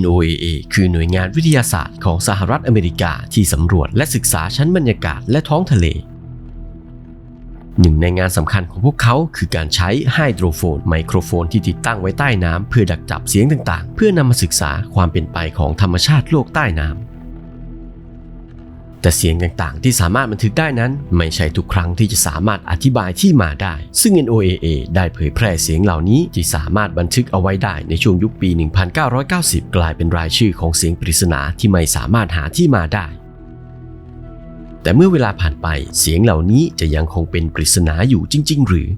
NOAA คือหน่วยงานวิทยาศาสตร์ของสหรัฐอเมริกาที่สำรวจและศึกษาชั้นบรรยากาศและท้องทะเล หนึ่งในงานสำคัญของพวกเขาคือการใช้ไฮโดรโฟนไมโครโฟนที่ติดตั้งไว้ใต้น้ำเพื่อดักจับเสียงต่างๆ เพื่อนำมาศึกษาความเป็นไปของธรรมชาติโลกใต้น้ำ แต่เสียงต่างๆ ที่สามารถบันทึกได้นั้น ไม่ใช่ทุกครั้งที่จะสามารถอธิบายที่มาได้ ซึ่ง NOAA ได้เผยแพร่เสียงเหล่านี้ที่สามารถบันทึกเอาไว้ได้ในช่วงยุคปี 1990 กลายเป็นรายชื่อของเสียงปริศนาที่ไม่สามารถหาที่มาได้แต่เมื่อเวลาผ่านไปเสียงเหล่านี้จะยังคงเป็นปริศนาอยู่จริง ๆ หรือ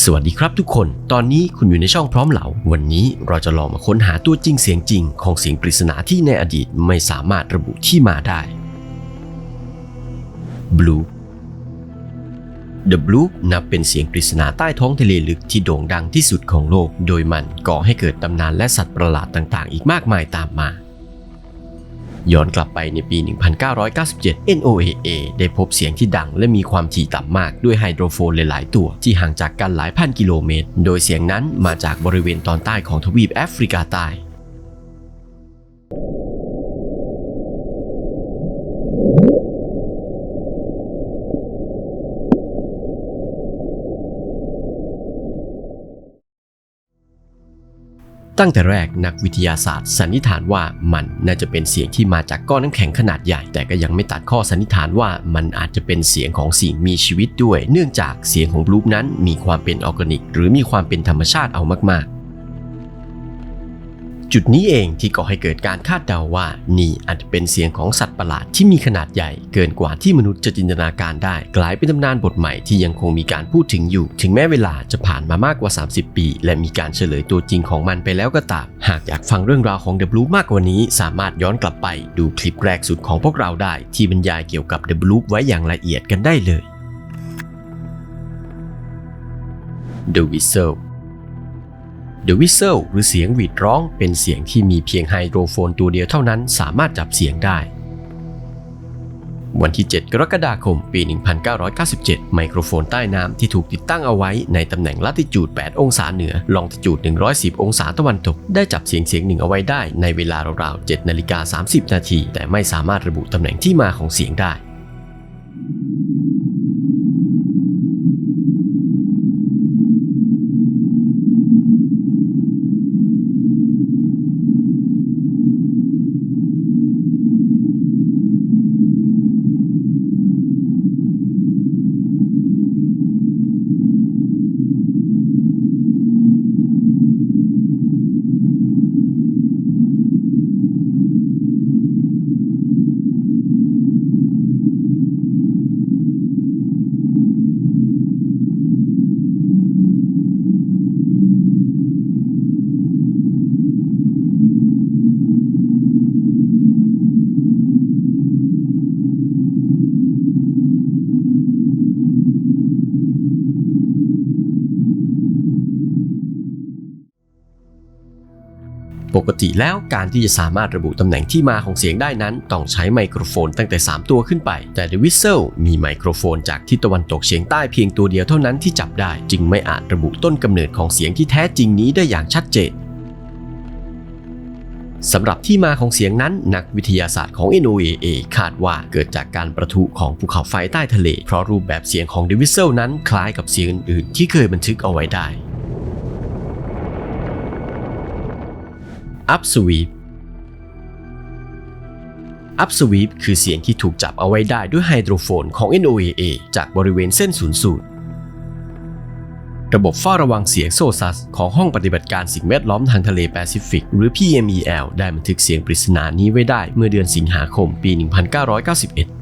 สวัสดีครับทุกคน ตอนนี้คุณอยู่ในช่องพร้อมเหลา วันนี้เราจะลองมาค้นหาตัวจริงเสียงจริงของเสียงปริศนาที่ในอดีตไม่สามารถระบุที่มาได้ Blue The Blue นับเป็นเสียงปริศนาใต้ท้องทะเลลึกที่โด่งดังที่สุดของโลก โดยมันก่อให้เกิดตำนานและสัตว์ประหลาดต่างๆ อีกมากมายตามมา ย้อนกลับไปในปี 1997 NOAA ได้พบเสียงที่ดังและมีความถี่ต่ำมากด้วยไฮโดรโฟนหลายๆ ตัว ที่ห่างจากกันหลายพันกิโลเมตร โดยเสียงนั้นมาจากบริเวณตอนใต้ของทวีปแอฟริกาใต้ ตั้งแต่แรกนักวิทยาศาสตร์สันนิษฐานว่ามันน่าจะเป็นเสียงที่มาจากก้อนน้ำแข็งขนาดใหญ่ แต่ก็ยังไม่ตัดข้อสันนิษฐานว่ามันอาจจะเป็นเสียงของสิ่งมีชีวิตด้วย เนื่องจากเสียงของบลูปนั้นมีความเป็นออร์แกนิก หรือมีความเป็นธรรมชาติเอามากๆ จุดนี้เองที่ก่อให้เกิดการคาดเดาว่านี่อาจจะเป็นเสียงของสัตว์ประหลาดที่มีขนาดใหญ่ เกินกว่าที่มนุษย์จะจินตนาการได้ กลายเป็นตำนานบทใหม่ที่ยังคงมีการพูดถึงอยู่ ถึงแม้เวลาจะผ่านมามากกว่า 30 ปี และมีการเฉลยตัวจริงของมันไปแล้วก็ตาม หากอยากฟังเรื่องราวของ The Blue มากกว่านี้ สามารถย้อนกลับไปดูคลิปแรกสุดของพวกเราได้ ที่บรรยายเกี่ยวกับ The Blue ไว้อย่างละเอียดกันได้เลย The Whistle The Whistle หรือเสียงหวีดร้องเป็นเสียงที่มีเพียงไฮโดรโฟนตัวเดียวเท่านั้นสามารถจับเสียงได้ วันที่ 7 กรกฎาคม ปี 1997 ไมโครโฟนใต้น้ำที่ถูกติดตั้งเอาไว้ในตำแหน่งลัติจูด 8 องศาเหนือ ลองติจูด 110 องศาตะวันตก ได้จับเสียงเสียงหนึ่งเอาไว้ได้ในเวลาราวๆ7นาฬิกา30 นาที แต่ไม่สามารถระบุตำแหน่งที่มาของเสียงได้ ปกติแล้วการที่จะสามารถระบุตำแหน่งที่มาของเสียงได้นั้น ต้องใช้ไมโครโฟนตั้งแต่ 3 ตัวขึ้นไป แต่ The Whistle มีไมโครโฟนจากทิศตะวันตกเฉียงใต้เพียงตัวเดียวเท่านั้นที่จับได้ จึงไม่อาจระบุต้นกำเนิดของเสียงที่แท้จริงนี้ได้อย่างชัดเจนสำหรับที่มาของเสียงนั้นนักวิทยาศาสตร์ของ NOAA คาดว่าเกิดจากการประทุของภูเขาไฟใต้ทะเล เพราะรูปแบบเสียงของ The Whistle นั้นคล้ายกับเสียงอื่นๆที่เคยบันทึกเอาไว้ได้ Up Sweep Up Sweep คือเสียงที่ถูกจับเอาไว้ได้ด้วยไฮโดรโฟนของ NOAA จากบริเวณเส้นศูนย์สูตรระบบเฝ้าระวังเสียงโซซัส ของห้องปฏิบัติการสิ่งแวดล้อมทางทะเลแปซิฟิก หรือ PMEL ได้บันทึกเสียงปริศนานี้ไว้ได้เมื่อเดือนสิงหาคมปี 1991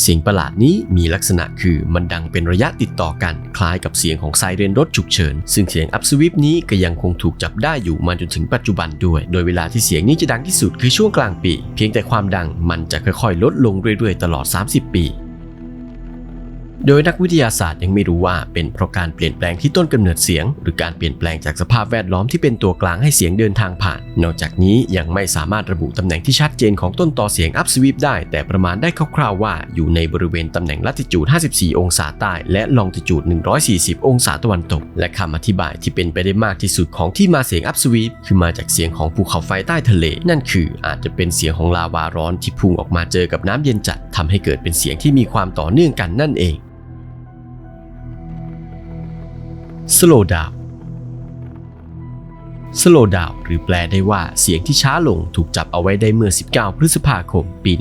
เสียงประหลาดนี้มีลักษณะคือมันดังเป็นระยะติดต่อกันคล้ายกับเสียงของไซเรนรถฉุกเฉิน ซึ่งเสียงอัพสวิปนี้ก็ยังคงถูกจับได้อยู่มาจนถึงปัจจุบันด้วย โดยเวลาที่เสียงนี้จะดังที่สุดคือช่วงกลางปี เพียงแต่ความดังมันจะค่อยๆ ลดลงเรื่อยๆ ตลอด 30 ปี โดยนักวิทยาศาสตร์ยังไม่รู้ว่าเป็นเพราะการเปลี่ยนแปลงที่ต้นกำเนิดเสียง หรือการเปลี่ยนแปลงจากสภาพแวดล้อมที่เป็นตัวกลางให้เสียงเดินทางผ่าน นอกจากนี้ยังไม่สามารถระบุตำแหน่งที่ชัดเจนของต้นต่อเสียงอัพสวีปได้ แต่ประมาณได้คร่าวๆว่าอยู่ในบริเวณตำแหน่งลัติจูด 54 องศาใต้ และลองติจูด 140 องศาตะวันตก และคำอธิบายที่เป็นไปได้มากที่สุดของที่มาเสียงอัพสวีปคือมาจากเสียงของภูเขาไฟใต้ทะเล นั่นคืออาจจะเป็นเสียงของลาวาร้อนที่พุ่งออกมาเจอกับน้ำเย็นจัดทำให้เกิดเป็นเสียงที่มีความต่อเนื่องกันนั่นเอง slow down slow down หรือแปลได้ว่าเสียงที่ช้าลงถูกจับเอาไว้ได้เมื่อ 19 พฤษภาคม ปี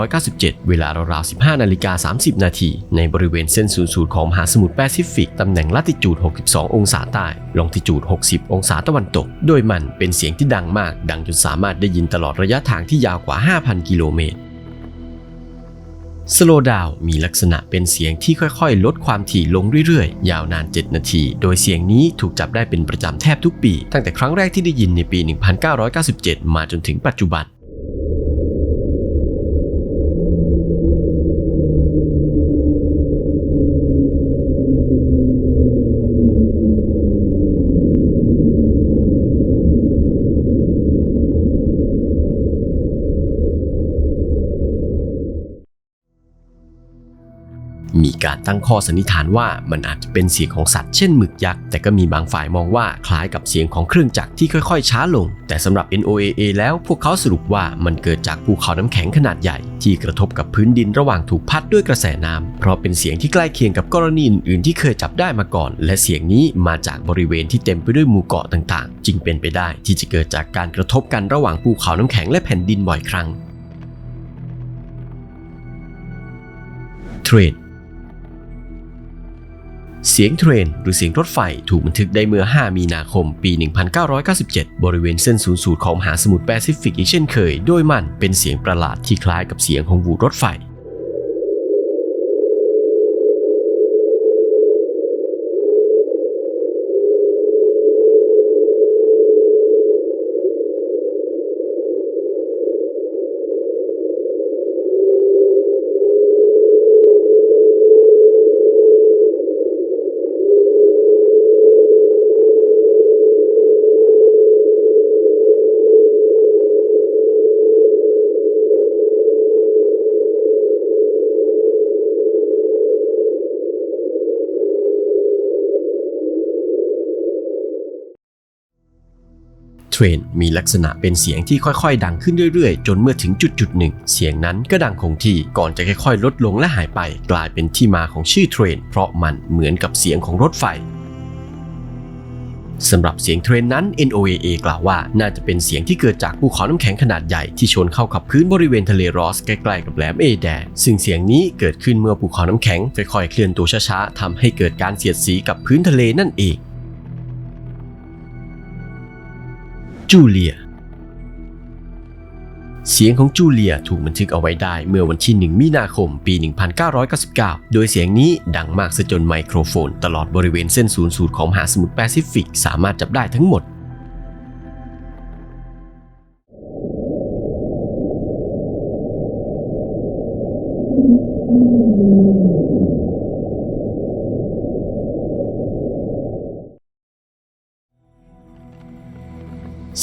1997 เวลาราวๆ 15 นาฬิกา 30 นาที ในบริเวณเส้นศูนย์สูตรของมหาสมุทรแปซิฟิก ตำแหน่งลัติจูด 62 องศาใต้ ลองติจูด 60 องศาตะวันตก โดยมันเป็นเสียงที่ดังมาก ดังจนสามารถได้ยินตลอดระยะทางที่ยาวกว่า 5,000 กิโลเมตร สโลดาวมีลักษณะเป็นเสียงที่ค่อยๆ ลดความถี่ลงเรื่อยๆ ยาวนาน 7 นาที โดยเสียงนี้ถูกจับได้เป็นประจำแทบทุกปี ตั้งแต่ครั้งแรกที่ได้ยินในปี 1997 มาจนถึงปัจจุบัน มีการตั้งข้อสันนิษฐานว่ามันอาจจะเป็นเสียงของสัตว์เช่นหมึกยักษ์ แต่ก็มีบางฝ่ายมองว่าคล้ายกับเสียงของเครื่องจักรที่ค่อยๆ ช้าลง แต่สำหรับ NOAA แล้วพวกเขาสรุปว่ามันเกิดจากภูเขาน้ำแข็งขนาดใหญ่ ที่กระทบกับพื้นดินระหว่างถูกพัดด้วยกระแสน้ำเพราะเป็นเสียงที่ใกล้เคียงกับกรณีอื่นๆที่เคยจับได้มาก่อน และเสียงนี้มาจากบริเวณที่เต็มไปด้วยหมู่เกาะต่างๆ จึงเป็นไปได้ที่จะเกิดจากการกระทบกันระหว่างภูเขาน้ำแข็งและแผ่นดินบ่อยครั้งเทรน เสียงเทรน หรือเสียงรถไฟถูกบันทึกได้เมื่อ 5 มีนาคม ปี 1997 บริเวณเส้นศูนย์สูตรของมหาสมุทรแปซิฟิกอีกเช่นเคย โดยมันเป็นเสียงประหลาดที่คล้ายกับเสียงของวูดรถไฟ เทรนมีลักษณะเป็นเสียงที่ค่อยๆ ดังขึ้นเรื่อยๆ จนเมื่อถึงจุดจุดหนึ่ง เสียงนั้นก็ดังคงที่ก่อนจะค่อยๆ ลดลงและหายไป กลายเป็นที่มาของชื่อเทรน เพราะมันเหมือนกับเสียงของรถไฟสำหรับเสียงเทรนนั้น NOAA กล่าวว่าน่าจะเป็นเสียงที่เกิดจากภูเขาน้ำแข็งขนาดใหญ่ที่ชนเข้ากับพื้นบริเวณทะเลรอสใกล้ๆกับแหลมเอแดซึ่งเสียงนี้เกิดขึ้นเมื่อภูเขาน้ำแข็งค่อยๆเคลื่อนตัวช้าๆทำให้เกิดการเสียดสีกับพื้นทะเลนั่นเอง จูเลีย เสียงของจูเลียถูกบันทึกเอาไว้ได้เมื่อวันที่ 1 มีนาคม ปี 1999 โดยเสียงนี้ดังมากซะจนไมโครโฟน ตลอดบริเวณเส้นศูนย์สูตรของมหาสมุทรแปซิฟิก สามารถจับได้ทั้งหมด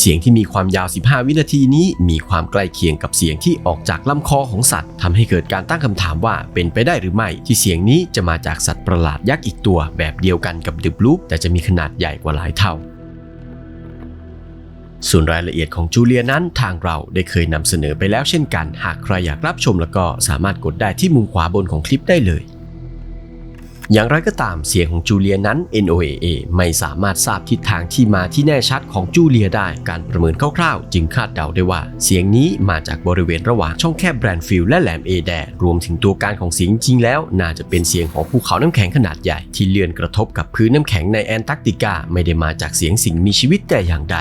เสียงที่มีความยาว 15 วินาทีนี้มีความใกล้เคียงกับเสียงที่ออกจากลำคอของสัตว์ทำให้เกิดการตั้งคำถามว่าเป็นไปได้หรือไม่ ที่เสียงนี้จะมาจากสัตว์ประหลาดยักษ์อีกตัว แบบเดียวกันกับดึบลูปแต่จะมีขนาดใหญ่กว่าหลายเท่าส่วนรายละเอียดของจูเลียนั้นทางเราได้เคยนำเสนอไปแล้วเช่นกัน หากใครอยากรับชมแล้วก็สามารถกดได้ที่มุมขวาบนของคลิปได้เลย อย่างไรก็ตามเสียงของจูเลียนั้น NOAA ไม่สามารถทราบทิศทางที่มาที่แน่ชัดของจูเลียได้ การประเมินคร่าวๆ จึงคาดเดาได้ว่า เสียงนี้มาจากบริเวณระหว่างช่องแคบแบรนฟิลด์และแหลมเอแดรวมถึงตัวการของเสียงจริงแล้ว น่าจะเป็นเสียงของภูเขาน้ำแข็งขนาดใหญ่ที่เลื่อนกระทบกับพื้นน้ำแข็งในแอนตาร์กติกาไม่ได้มาจากเสียงสิ่งมีชีวิตแต่อย่างใด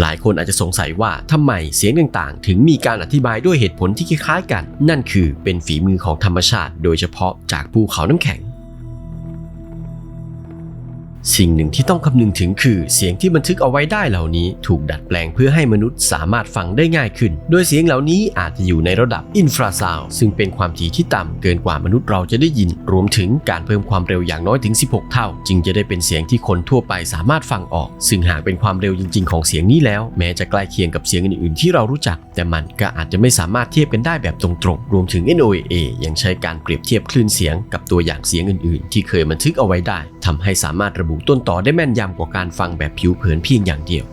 หลายคนอาจจะสงสัยว่าทำไมเสียงต่างๆ ถึงมีการอธิบายด้วยเหตุผลที่คล้ายๆกัน นั่นคือเป็นฝีมือของธรรมชาติ โดยเฉพาะจากภูเขาน้ำแข็ง สิ่งหนึ่งที่ต้องคำนึงถึงคือเสียงที่บันทึกเอาไว้ได้เหล่านี้ ถูกดัดแปลงเพื่อให้มนุษย์สามารถฟังได้ง่ายขึ้น โดยเสียงเหล่านี้อาจจะอยู่ในระดับอินฟราซาวซึ่งเป็นความถี่ที่ต่ำเกินกว่ามนุษย์เราจะได้ยิน รวมถึงการเพิ่มความเร็วอย่างน้อยถึง 16 เท่า จึงจะได้เป็นเสียงที่คนทั่วไปสามารถฟังออก ซึ่งหากเป็นความเร็วจริง ๆ ของเสียงนี้แล้ว แม้จะใกล้เคียงกับเสียงอื่นๆที่เรารู้จัก แต่มันก็อาจจะไม่สามารถเทียบกันได้แบบตรงๆ รวมถึง NOAA ยังใช้การเปรียบเทียบคลื่นเสียงกับตัวอย่างเสียงอื่น ๆ ที่เคยบันทึกเอาไว้ได้ทำให้สามารถระบุต้นต่อได้แม่นยำกว่าการฟังแบบผิวเผินเพียงอย่างเดียว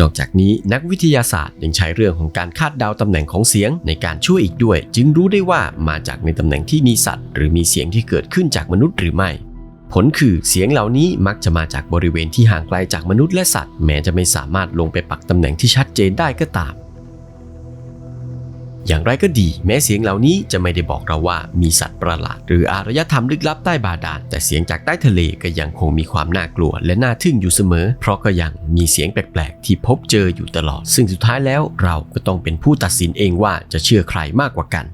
นอกจากนี้นักวิทยาศาสตร์ยังใช้เรื่องของการคาดเดาตำแหน่งของเสียงในการช่วยอีกด้วย จึงรู้ได้ว่ามาจากในตำแหน่งที่มีสัตว์ หรือมีเสียงที่เกิดขึ้นจากมนุษย์หรือไม่ ผลคือเสียงเหล่านี้มักจะมาจากบริเวณที่ห่างไกลจากมนุษย์และสัตว์ แม้จะไม่สามารถลงไปปักตำแหน่งที่ชัดเจนได้ก็ตาม อย่างไรก็ดี แม้เสียงเหล่านี้จะไม่ได้บอกเราว่ามีสัตว์ประหลาด หรืออารยธรรมลึกลับใต้บาดาลแต่เสียงจากใต้ทะเลก็ยังคงมีความน่ากลัวและน่าทึ่งอยู่เสมอ เพราะก็ยังมีเสียงแปลกๆ ที่พบเจออยู่ตลอด ซึ่งสุดท้ายแล้วเราก็ต้องเป็นผู้ตัดสินเองว่าจะเชื่อใครมากกว่ากัน